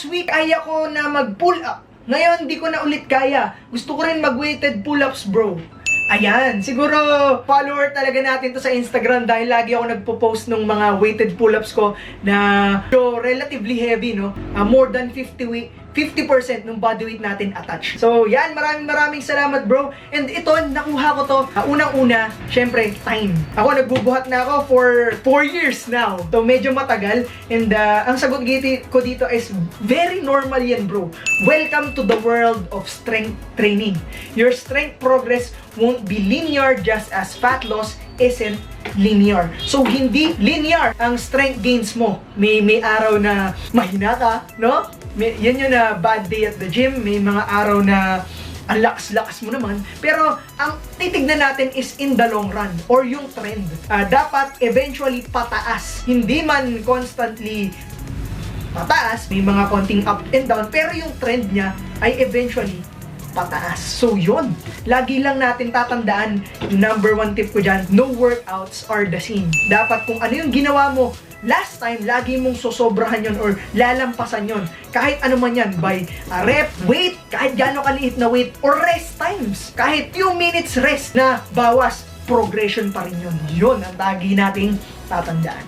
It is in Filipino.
last week kaya ko na mag-pull up. Ngayon, di ko na ulit kaya. Gusto ko rin mag-weighted pull-ups, bro. Ayan, siguro follower talaga natin to sa Instagram dahil lagi ako nagpo-post ng mga weighted pull-ups ko na relatively heavy, no? Ah, more than 50 weight 50% ng body weight natin attached. So, yan, maraming maraming salamat, bro. And ito, nakuha ko to. Ah, unang-una, syempre, time. Ako, nagbubuhat na ako for 4 years now. So, medyo matagal. And ah, ang sagot ko dito is very normal yan, bro. Welcome to the world of strength training. Your strength progress won't be linear just as fat loss isn't linear. So, hindi linear ang strength gains mo. May, may araw na mahina ka, no? May, yan yun na bad day at the gym. May mga araw na ang lakas-lakas mo naman. Pero, ang titignan natin is in the long run or yung trend. Ah, dapat eventually pataas. Hindi man constantly pataas, may mga konting up and down, pero yung trend niya ay eventually pataas. So yun, lagi lang natin tatandaan, number one tip ko dyan, no workouts are the same. Dapat kung ano yung ginawa mo last time, lagi mong sosobrahan yon or lalampasan yon Kahit ano man yan, by a rep, weight, kahit gano'ng kaliit na weight, or rest times. Kahit few minutes rest na bawas, progression pa rin yun. Yun ang lagi nating tatandaan.